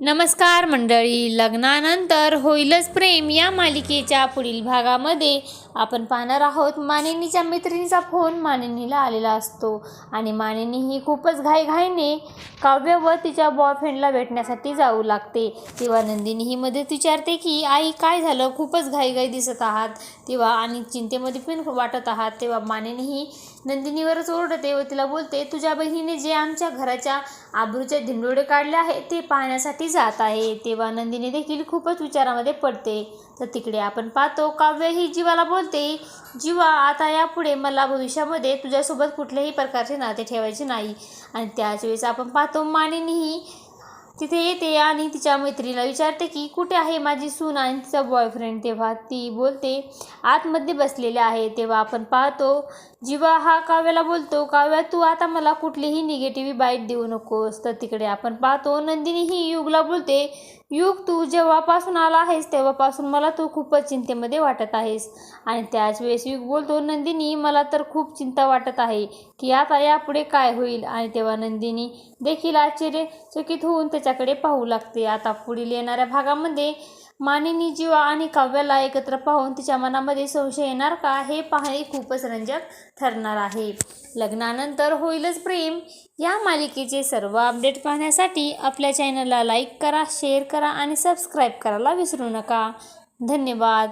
नमस्कार मंडळी लग्नानंतर होईलच प्रेम या मालिकेच्या पुढील भागामध्ये. आपण पाहणार आहोत मानिनीच्या मैत्रिणीचा फोन मानिनीला आलेला असतो आणि मानिनी ही खूपच घाईघाईने काव्य व तिच्या बॉयफ्रेंडला भेटण्यासाठी जाऊ लागते. तेव्हा नंदिनी ही मदत विचारते की आई काय झालं? खूपच घाईघाई दिसत आहात. तेव्हा आणि चिंतेमध्ये पण वाटत आहात. तेव्हा मानिनी ही नंदिनीवरच ओरडते व तिला बोलते तुझ्या बहिणीने जे आमच्या घराच्या आबरूचे धिंडोडे काढले आहे ते पाहण्यासाठी जात आहे तेव्हा नंदिनी देखील खूपच विचारामध्ये पडते. तर तिकडे आपण पाहतो काव्य ही जीवाला बोलते जीवा आता यापुढे मला भविष्यामध्ये तुझ्यासोबत कुठल्याही प्रकारचे नाते ठेवायचे नाही. आणि त्याच वेळेस आपण पाहतो मानिनीही तिथे येते आणि तिच्या मैत्रिणीला विचारते की कुठे आहे माझी सून आणि तिचा बॉयफ्रेंड तेव्हा ती बोलते आतमध्ये बसलेले आहे. तेव्हा आपण पाहतो जीवा हा काव्याला बोलतो काव्या तू आता मला कुठलीही निगेटिव्ह बाईट देऊ नकोस. तर तिकडे आपण पाहतो नंदिनी ही युगला बोलते युग तू जेव्हापासून आला आहेस तेव्हापासून मला तू खूपच चिंतेमध्ये वाटत आहेस. आणि त्याच वेळेस युग बोलतो नंदिनी मला तर खूप चिंता वाटत आहे की आता यापुढे काय होईल? आणि तेव्हा नंदिनी देखील आश्चर्यचकित होऊन त्याच्याकडे पाहू लागते. आता पुढील येणाऱ्या भागामध्ये मानिनी जीवा आणि काव्याला एकत्र पाहून तिच्या मनामध्ये संशय येणार का हे पाहणे खूपच रंजक ठरणार आहे. लग्नानंतर होईलच प्रेम. या मालिकेचे सर्व अपडेट पाहण्यासाठी आपल्या चॅनलला लाईक करा शेअर करा आणि सबस्क्राईब करायला विसरू नका. धन्यवाद.